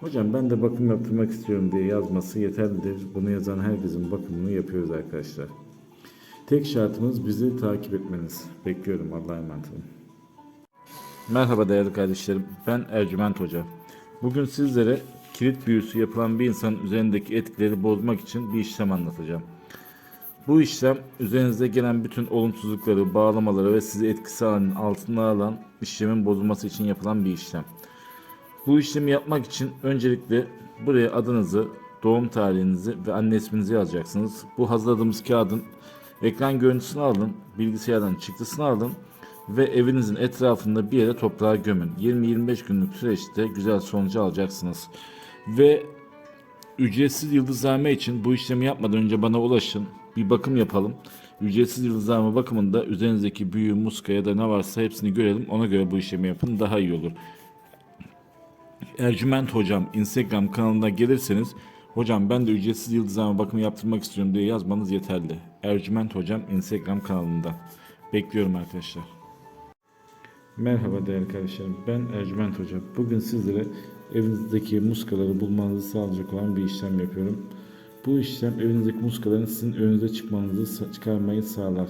Hocam ben de bakım yaptırmak istiyorum diye yazması yeterlidir. Bunu yazan herkesin bakımını yapıyoruz arkadaşlar. Tek şartımız bizi takip etmeniz. Bekliyorum Allah'a emanet olun. Merhaba değerli kardeşlerim. Ben Ercüment Hoca. Bugün sizlere kilit büyüsü yapılan bir insanın üzerindeki etkileri bozmak için bir işlem anlatacağım. Bu işlem üzerinize gelen bütün olumsuzlukları, bağlamaları ve sizi etkisi alan, altına alan işlemin bozulması için yapılan bir işlem. Bu işlemi yapmak için öncelikle buraya adınızı, doğum tarihinizi ve anne isminizi yazacaksınız. Bu hazırladığımız kağıdın ekran görüntüsünü alın, bilgisayardan çıktısını alın ve evinizin etrafında bir yere toprağa gömün. 20-25 günlük süreçte güzel sonucu alacaksınız. Ve ücretsiz yıldızlame için bu işlemi yapmadan önce bana ulaşın. Bir bakım yapalım. Ücretsiz yıldızlame bakımında üzerinizdeki büyü, muska ya da ne varsa hepsini görelim. Ona göre bu işlemi yapın. Daha iyi olur. Ercüment Hocam Instagram kanalına gelirseniz Hocam ben de ücretsiz yıldızlama bakımı yaptırmak istiyorum diye yazmanız yeterli. Ercüment Hocam Instagram kanalında. Bekliyorum arkadaşlar. Merhaba değerli kardeşlerim. Ben Ercüment Hoca. Bugün sizlere evinizdeki muskaları bulmanızı sağlayacak olan bir işlem yapıyorum. Bu işlem evinizdeki muskaların sizin önünüze çıkmanızı çıkarmayı sağlar.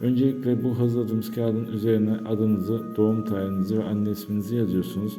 Öncelikle bu hazırladığımız kağıdın üzerine adınızı, doğum tarihinizi ve anne isminizi yazıyorsunuz.